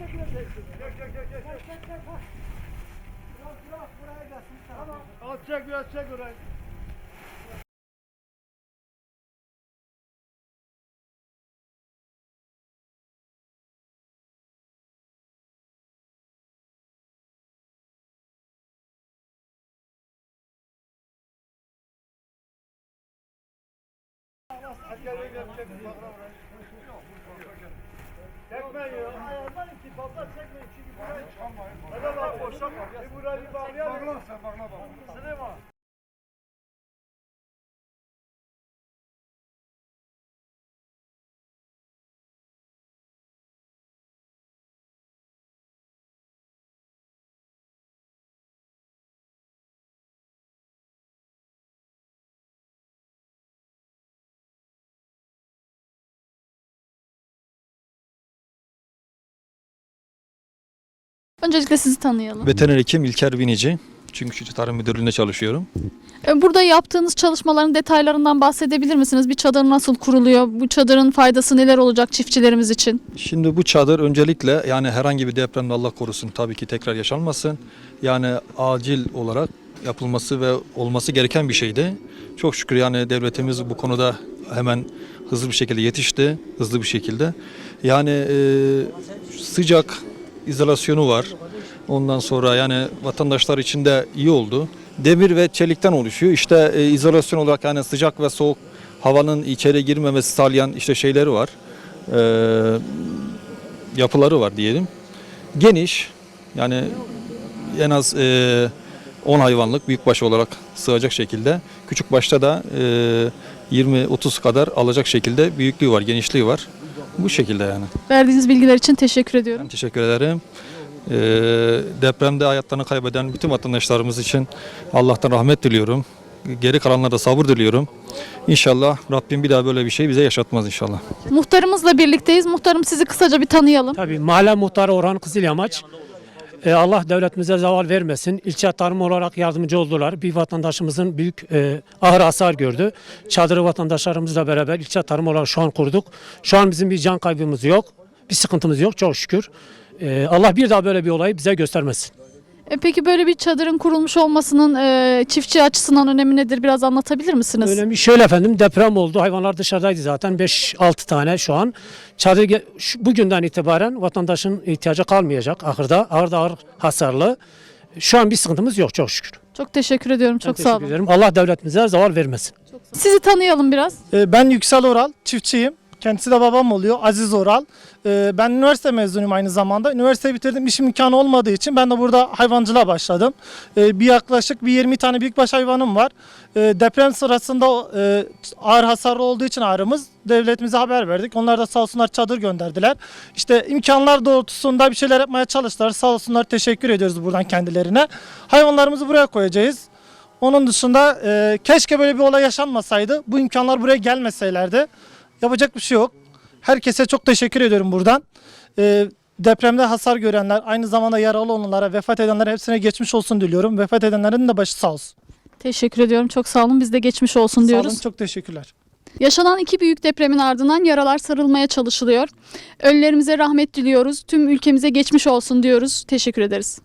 vereceksin. Al çek biraz çek orayı. Çekmeyin ya. Ayağından iki fazla çekmeyin. Çünkü burayı Hadi bak boşa bak. Bir burayı bağlayalım. Bağla sen bağla bak. Süleyman. Öncelikle sizi tanıyalım. Veteriner hekim İlker Binici. Çünkü Çiftçi Tarım Müdürlüğü'nde çalışıyorum. Ee, Burada yaptığınız çalışmaların detaylarından bahsedebilir misiniz? Bir çadır nasıl kuruluyor? Bu çadırın faydası neler olacak çiftçilerimiz için? Şimdi bu çadır öncelikle yani herhangi bir depremde Allah korusun tabii ki tekrar yaşanmasın. Yani acil olarak yapılması ve olması gereken bir şeydi. Çok şükür yani devletimiz bu konuda hemen hızlı bir şekilde yetişti. Hızlı bir şekilde. Yani e, sıcak izolasyonu var. Ondan sonra yani vatandaşlar için de iyi oldu. Demir ve çelikten oluşuyor. İşte e, izolasyon olarak yani sıcak ve soğuk havanın içeri girmemesi sağlayan işte şeyleri var. Ee, yapıları var diyelim. Geniş yani en az e, 10 hayvanlık büyükbaş olarak sığacak şekilde. Küçük başta da e, 20-30 kadar alacak şekilde büyüklüğü var, genişliği var. Bu şekilde yani. Verdiğiniz bilgiler için teşekkür ediyorum. Ben teşekkür ederim. Ee, depremde hayatlarını kaybeden bütün vatandaşlarımız için Allah'tan rahmet diliyorum. Geri kalanlara da sabır diliyorum. İnşallah Rabbim bir daha böyle bir şey bize yaşatmaz inşallah. Muhtarımızla birlikteyiz. Muhtarım sizi kısaca bir tanıyalım. Tabii mahalle muhtarı Orhan Kızılyamaç. E, Allah devletimize zaval vermesin. İlçe tarım olarak yardımcı oldular. Bir vatandaşımızın büyük e, ağır hasar gördü. Çadırı vatandaşlarımızla beraber ilçe tarım olarak şu an kurduk. Şu an bizim bir can kaybımız yok. Bir sıkıntımız yok çok şükür. E, Allah bir daha böyle bir olayı bize göstermesin. E, Peki böyle bir çadırın kurulmuş olmasının e, çiftçi açısından önemi nedir? Biraz anlatabilir misiniz? Önemli şöyle efendim deprem oldu. Hayvanlar dışarıdaydı zaten 5-6 tane şu an. Çadır şu- bugünden itibaren vatandaşın ihtiyacı kalmayacak ahırda. Ahırda ağır hasarlı. Şu an bir sıkıntımız yok çok şükür. Çok teşekkür ediyorum. Çok teşekkür sağ olun. ederim. Allah devletimize zaval vermesin. Sizi tanıyalım biraz. Ee, Ben Yüksel Oral, çiftçiyim. Kendisi de babam oluyor, Aziz Oral. Ee, Ben üniversite mezunuyum aynı zamanda. Üniversiteyi bitirdim, işim imkanı olmadığı için ben de burada hayvancılığa başladım. Ee, Bir yaklaşık bir 20 tane büyükbaş hayvanım var. Ee, Deprem sırasında e, ağır hasarlı olduğu için ağrımız devletimize haber verdik. Onlar da sağ olsunlar çadır gönderdiler. İşte imkanlar doğrultusunda bir şeyler yapmaya çalıştılar. Sağ olsunlar teşekkür ediyoruz buradan kendilerine. Hayvanlarımızı buraya koyacağız. Onun dışında e, keşke böyle bir olay yaşanmasaydı. Bu imkanlar buraya gelmeseylerdi. Yapacak bir şey yok. Herkese çok teşekkür ediyorum buradan. E, depremde hasar görenler, aynı zamanda yaralı olanlara, vefat edenlere hepsine geçmiş olsun diliyorum. Vefat edenlerin de başı sağ olsun. Teşekkür ediyorum. Çok sağ olun. Biz de geçmiş olsun Sağ diyoruz. olun, çok teşekkürler. Yaşanan iki büyük depremin ardından yaralar sarılmaya çalışılıyor. Ölülerimize rahmet diliyoruz. Tüm ülkemize geçmiş olsun diyoruz. Teşekkür ederiz.